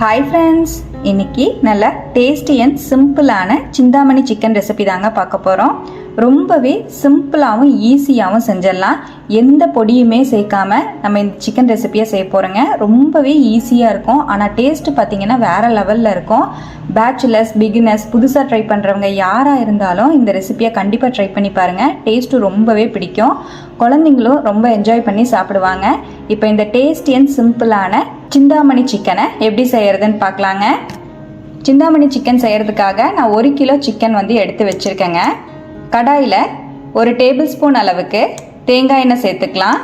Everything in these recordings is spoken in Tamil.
ஹாய் ஃப்ரெண்ட்ஸ் இன்னைக்கு நல்ல டேஸ்டி அண்ட் சிம்பிளான சிந்தாமணி சிக்கன் ரெசிபி தாங்க பார்க்க போகிறோம் ரொம்பவே சிம்பிளாகவும் ஈஸியாகவும் செஞ்சிடலாம். எந்த பொடியுமே சேர்க்காம நம்ம இந்த சிக்கன் ரெசிபியை செய்ய போகிறோங்க ரொம்பவே ஈஸியாக இருக்கும். ஆனால் டேஸ்ட்டு பார்த்தீங்கன்னா வேறு லெவலில் இருக்கும். பேச்சுலர்ஸ் பிகினர்ஸ் புதுசாக ட்ரை பண்ணுறவங்க யாராக இருந்தாலும் இந்த ரெசிபியை கண்டிப்பாக ட்ரை பண்ணி பாருங்கள் டேஸ்ட்டு ரொம்பவே பிடிக்கும். குழந்தைங்களும் ரொம்ப என்ஜாய் பண்ணி சாப்பிடுவாங்க. இப்போ இந்த டேஸ்டி அண்ட் சிம்பிளான சிந்தாமணி சிக்கனை எப்படி செய்யறதுன்னு பார்க்கலாங்க. சிந்தாமணி சிக்கன் செய்யறதுக்காக நான் ஒரு கிலோ சிக்கன் வந்து எடுத்து வச்சுருக்கேங்க. கடாயில் ஒரு டேபிள் ஸ்பூன் அளவுக்கு தேங்காய் எண்ணெய் சேர்த்துக்கலாம்.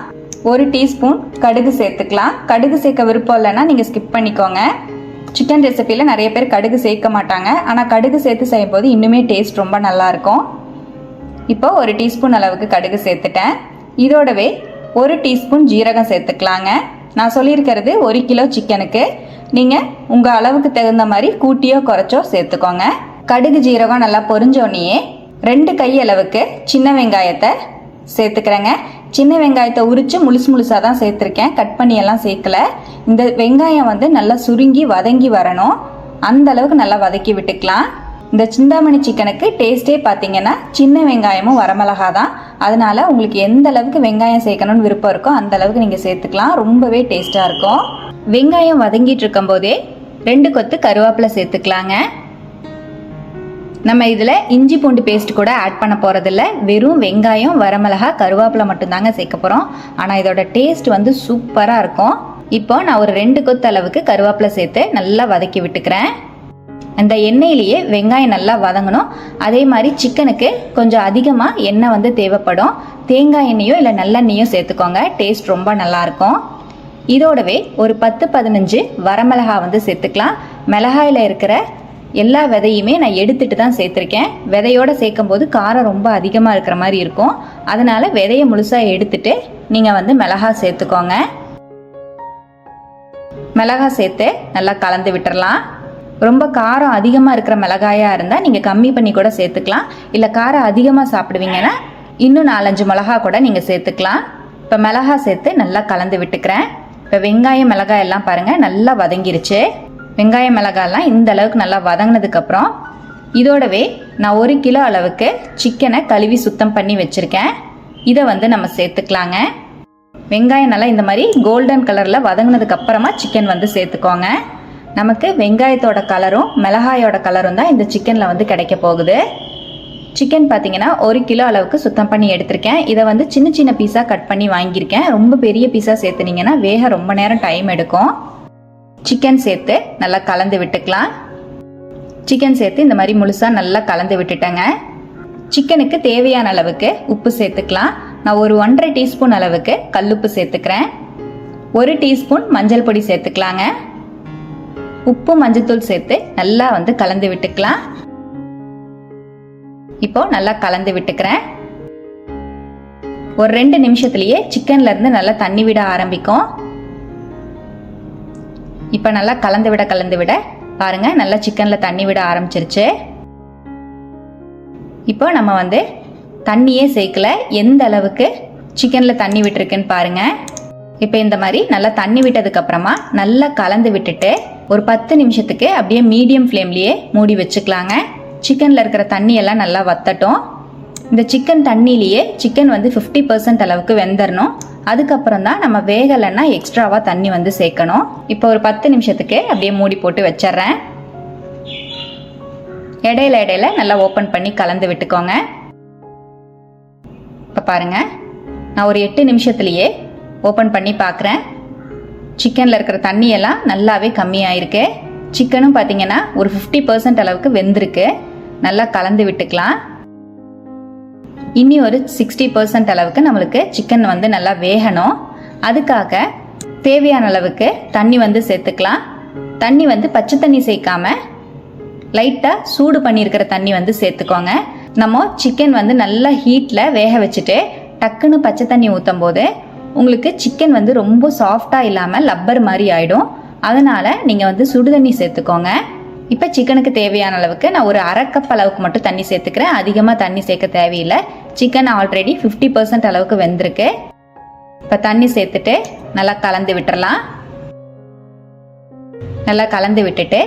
ஒரு டீஸ்பூன் கடுகு சேர்த்துக்கலாம். கடுகு சேர்க்க விருப்பம் இல்லைன்னா நீங்கள் ஸ்கிப் பண்ணிக்கோங்க. சிக்கன் ரெசிப்பியில் நிறைய பேர் கடுகு சேர்க்க மாட்டாங்க. ஆனால் கடுகு சேர்த்து செய்யும்போது இன்னுமே டேஸ்ட் ரொம்ப நல்லாயிருக்கும் இப்போ ஒரு டீஸ்பூன் அளவுக்கு கடுகு சேர்த்துட்டேன். இதோடவே ஒரு டீஸ்பூன் ஜீரகம் சேர்த்துக்கலாங்க. நான் சொல்லியிருக்கிறது ஒரு கிலோ சிக்கனுக்கு. நீங்கள் உங்கள் அளவுக்கு தகுந்த மாதிரி கூட்டியோ குறைச்சோ சேர்த்துக்கோங்க. கடுகு ஜீரகம் நல்லா பொரிஞ்சோடனேயே ரெண்டு கை அளவுக்கு சின்ன வெங்காயத்தை சேர்த்துக்கிறேங்க. சின்ன வெங்காயத்தை உரித்து முழுசு முழுசாக தான் சேர்த்துருக்கேன். கட் பண்ணியெல்லாம் சேர்க்கல. இந்த வெங்காயம் வந்து நல்லா சுருங்கி வதங்கி வரணும். அந்த அளவுக்கு நல்லா வதக்கி விட்டுக்கலாம். இந்த சிந்தாமணி சிக்கனுக்கு டேஸ்ட்டே பார்த்தீங்கன்னா சின்ன வெங்காயமும் வரமிளகா தான் அதனால உங்களுக்கு எந்த அளவுக்கு வெங்காயம் சேர்க்கணும்னு விருப்பம் இருக்கோ அந்த அளவுக்கு நீங்கள் சேர்த்துக்கலாம். ரொம்பவே டேஸ்ட்டாக இருக்கும். வெங்காயம் வதங்கிட்டு இருக்கும்போதே ரெண்டு கொத்து கருவேப்பிலை சேர்த்துக்கலாங்க. நம்ம இதில் இஞ்சி பூண்டு பேஸ்ட் கூட ஆட் பண்ண போகிறதில்ல வெறும் வெங்காயம் வரமிளகா கருவேப்பிலை மட்டும்தாங்க சேர்க்க போகிறோம் ஆனால் இதோட டேஸ்ட் வந்து சூப்பராக இருக்கும். இப்போ நான் ஒரு ரெண்டு கொத்து அளவுக்கு கருவேப்பிலை சேர்த்து நல்லா வதக்கி விட்டுக்கிறேன். அந்த எண்ணெயிலேயே வெங்காயம் நல்லா வதங்கணும். அதே மாதிரி சிக்கனுக்கு கொஞ்சம் அதிகமாக எண்ணெய் வந்து தேவைப்படும். தேங்காய் எண்ணெயோ இல்லை நல்லெண்ணெயோ சேர்த்துக்கோங்க. டேஸ்ட் ரொம்ப நல்லாயிருக்கும். இதோடவே ஒரு பத்து பதினஞ்சு வரமிளகா வந்து சேர்த்துக்கலாம். மிளகாயில் இருக்கிற எல்லா விதையுமே நான் எடுத்துட்டு தான் சேர்த்துருக்கேன். விதையோட சேர்க்கும் போது காரம் ரொம்ப அதிகமாக இருக்கிற மாதிரி இருக்கும். அதனால் விதையை முழுசாக எடுத்துட்டு நீங்கள் வந்து மிளகா சேர்த்துக்கோங்க. மிளகா சேர்த்து நல்லா கலந்து விட்டுறலாம். ரொம்ப காரம் அதிகமாக இருக்கிற மிளகாயாக இருந்தால் நீங்கள் கம்மி பண்ணி கூட சேர்த்துக்கலாம். இல்லை காரம் அதிகமாக சாப்பிடுவீங்கன்னா இன்னும் நாலஞ்சு மிளகா கூட நீங்கள் சேர்த்துக்கலாம். இப்போ மிளகா சேர்த்து நல்லா கலந்து விட்டுக்கிறேன். இப்போ வெங்காயம் மிளகாய் எல்லாம் பாருங்கள் நல்லா வதங்கிருச்சு. வெங்காயம் மிளகாயெல்லாம் இந்த அளவுக்கு நல்லா வதங்கினதுக்கப்புறம் இதோடவே நான் ஒரு கிலோ அளவுக்கு சிக்கனை கழுவி சுத்தம் பண்ணி வச்சுருக்கேன். இதை வந்து நம்ம சேர்த்துக்கலாங்க. வெங்காயம் நல்லா இந்த மாதிரி கோல்டன் கலரில் வதங்கினதுக்கு அப்புறமா சிக்கன் வந்து சேர்த்துக்கோங்க. நமக்கு வெங்காயத்தோட கலரும் மிளகாயோட கலரும் தான் இந்த சிக்கனில் வந்து கிடைக்க போகுது. சிக்கன் பார்த்தீங்கன்னா ஒரு கிலோ அளவுக்கு சுத்தம் பண்ணி எடுத்திருக்கேன். இதை வந்து சின்ன சின்ன பீஸாக கட் பண்ணி வாங்கியிருக்கேன். ரொம்ப பெரிய பீஸாக சேர்த்துனீங்கன்னா வேக ரொம்ப நேரம் டைம் எடுக்கும். சிக்கன் சேர்த்து நல்லா கலந்து விட்டுக்கலாம். சிக்கன் சேர்த்து இந்த மாதிரி முழுசாக நல்லா கலந்து விட்டுட்டேங்க. சிக்கனுக்கு தேவையான அளவுக்கு உப்பு சேர்த்துக்கலாம். நான் ஒரு ஒன்றரை டீஸ்பூன் அளவுக்கு கல்லுப்பு சேர்த்துக்கிறேன். ஒரு டீஸ்பூன் மஞ்சள் பொடி சேர்த்துக்கலாங்க. உப்பு மஞ்சத்தூள் சேர்த்து நல்லா வந்து கலந்து விட்டுக்கலாம். இப்போ நல்லா கலந்து விட்டுக்கிறேன். ஒரு ரெண்டு நிமிஷத்துலயே சிக்கன்ல இருந்து நல்லா தண்ணி விட ஆரம்பிக்கும். இப்போ நல்லா கலந்து விட கலந்து விட பாருங்க நல்லா சிக்கன்ல தண்ணி விட ஆரம்பிச்சிருச்சு. இப்போ நம்ம வந்து தண்ணியே சேர்க்கல எந்த அளவுக்கு சிக்கன்ல தண்ணி விட்டுருக்குன்னு பாருங்க. இப்போ இந்த மாதிரி நல்லா தண்ணி விட்டதுக்கு அப்புறமா நல்லா கலந்து விட்டுட்டு ஒரு பத்து நிமிஷத்துக்கு அப்படியே மீடியம் ஃப்ளேம்லேயே மூடி வச்சுக்கலாங்க. சிக்கனில் இருக்கிற தண்ணியெல்லாம் நல்லா வத்தட்டும். இந்த சிக்கன் தண்ணியிலேயே சிக்கன் வந்து ஃபிஃப்டி பர்சன்ட் அளவுக்கு வெந்துடணும் அதுக்கப்புறம் தான் நம்ம வேகலைன்னா எக்ஸ்ட்ராவாக தண்ணி வந்து சேர்க்கணும். இப்போ ஒரு பத்து நிமிஷத்துக்கு அப்படியே மூடி போட்டு வச்சிட்றேன். இடையில இடையில நல்லா ஓப்பன் பண்ணி கலந்து விட்டுக்கோங்க. இப்போ பாருங்க. நான் ஒரு எட்டு நிமிஷத்துலேயே ஓப்பன் பண்ணி பார்க்குறேன் சிக்கனில் இருக்கிற தண்ணியெல்லாம் நல்லாவே கம்மியாயிருக்கு. சிக்கனும் பார்த்தீங்கன்னா ஒரு ஃபிஃப்டி பர்சன்ட் அளவுக்கு வெந்திருக்கு. நல்லா கலந்து விட்டுக்கலாம். இனி ஒரு சிக்ஸ்டி பர்சன்ட் அளவுக்கு நம்மளுக்கு சிக்கன் வந்து நல்லா வேகணும். அதுக்காக தேவையான அளவுக்கு தண்ணி வந்து சேர்த்துக்கலாம். தண்ணி வந்து பச்சை தண்ணி சேர்க்காம லைட்டாக சூடு பண்ணியிருக்கிற தண்ணி வந்து சேர்த்துக்கோங்க. நம்ம சிக்கன் வந்து நல்லா ஹீட்டில் வேக வச்சுட்டு டக்குன்னு பச்சை தண்ணி ஊற்றும் போது உங்களுக்கு சிக்கன் வந்து ரொம்ப சாஃப்டாக இல்லாமல் லப்பர் மாதிரி ஆகிடும் அதனால் நீங்கள் வந்து சுடு தண்ணி சேர்த்துக்கோங்க. இப்போ சிக்கனுக்கு தேவையான அளவுக்கு நான் ஒரு அரை கப் அளவுக்கு மட்டும் தண்ணி சேர்த்துக்கிறேன். அதிகமாக தண்ணி சேர்க்க தேவையில்லை. சிக்கன் ஆல்ரெடி ஃபிஃப்டி பர்சன்ட் அளவுக்கு வெந்திருக்கு. இப்போ தண்ணி சேர்த்துட்டு நல்லா கலந்து விட்டுறலாம். நல்லா கலந்து விட்டுட்டு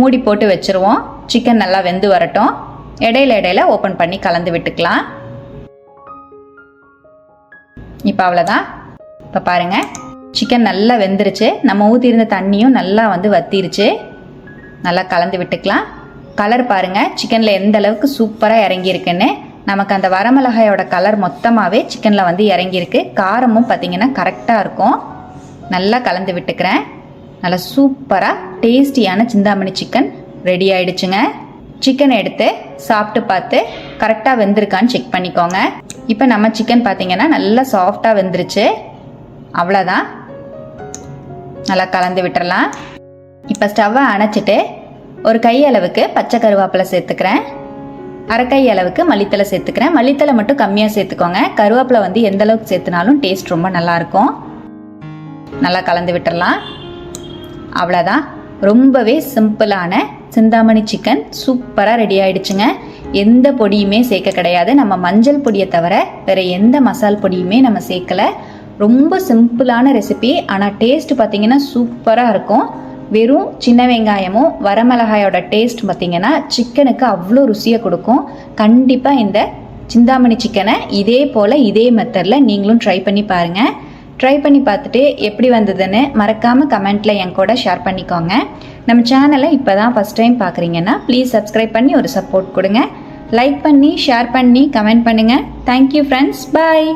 மூடி போட்டு வச்சுருவோம். சிக்கன் நல்லா வெந்து வரட்டும். இடையில இடையில ஓப்பன் பண்ணி கலந்து விட்டுக்கலாம். இப்போ அவ்வளோதான். இப்போ பாருங்கள் சிக்கன் நல்லா வெந்துருச்சு. நம்ம ஊற்றிருந்த தண்ணியும் நல்லா வந்து வத்திருச்சு. நல்லா கலந்து விட்டுக்கலாம். கலர் பாருங்கள் சிக்கனில் எந்த அளவுக்கு சூப்பராக இறங்கியிருக்குன்னு. நமக்கு அந்த வரமிளகாயோட கலர் மொத்தமாகவே சிக்கனில் வந்து இறங்கியிருக்கு. காரமும் பார்த்திங்கன்னா கரெக்டாக இருக்கும். நல்லா கலந்து விட்டுக்கிறேன். நல்லா சூப்பராக டேஸ்டியான சிந்தாமணி சிக்கன் ரெடி ஆயிடுச்சுங்க. சிக்கன் எடுத்து சாப்பிட்டு பார்த்து கரெக்டாக வெந்திருக்கான்னு செக் பண்ணிக்கோங்க. இப்போ நம்ம சிக்கன் பார்த்தீங்கன்னா நல்லா சாஃப்டாக வெந்துருச்சு. அவ்வளோதான் நல்லா கலந்து விட்டுறலாம். இப்போ ஸ்டவ்வை அணைச்சிட்டு ஒரு கை அளவுக்கு பச்சை கருவேப்பிலை சேர்த்துக்கிறேன். அரை கை அளவுக்கு மல்லித்தலை சேர்த்துக்கிறேன். மல்லித்தலை மட்டும் கம்மியாக சேர்த்துக்கோங்க. கருவேப்பிலை வந்து எந்த அளவுக்கு சேர்த்துனாலும் டேஸ்ட் ரொம்ப நல்லாயிருக்கும் நல்லா கலந்து விட்டுறலாம். அவ்வளோதான் ரொம்பவே சிம்பிளான சிந்தாமணி சிக்கன் சூப்பராக ரெடி ஆயிடுச்சுங்க. எந்த பொடியுமே சேர்க்க கிடையாது. நம்ம மஞ்சள் பொடியை தவிர வேற எந்த மசால் பொடியுமே நம்ம சேர்க்கல. ரொம்ப சிம்பிளான ரெசிபி ஆனால் டேஸ்ட் பார்த்தீங்கன்னா சூப்பராக இருக்கும். வெறும் சின்ன வெங்காயமும் வரமிளகாயோட டேஸ்ட் பார்த்தீங்கன்னா சிக்கனுக்கு அவ்வளோ ருசியை கொடுக்கும். கண்டிப்பாக இந்த சிந்தாமணி சிக்கனை இதே போல் இதே மெத்தடில் நீங்களும் ட்ரை பண்ணி பாருங்கள் ட்ரை பண்ணி பார்த்துட்டு எப்படி வந்ததுன்னு மறக்காமல் கமெண்ட்டில் என் கூட ஷேர் பண்ணிக்கோங்க. நம்ம சேனலை இப்போ தான் ஃபஸ்ட் டைம் பார்க்குறீங்கன்னா ப்ளீஸ் சப்ஸ்கிரைப் பண்ணி ஒரு சப்போர்ட் கொடுங்க. லைக் பண்ணி ஷேர் பண்ணி கமெண்ட் பண்ணுங்கள் தேங்க்யூ ஃப்ரெண்ட்ஸ் பாய்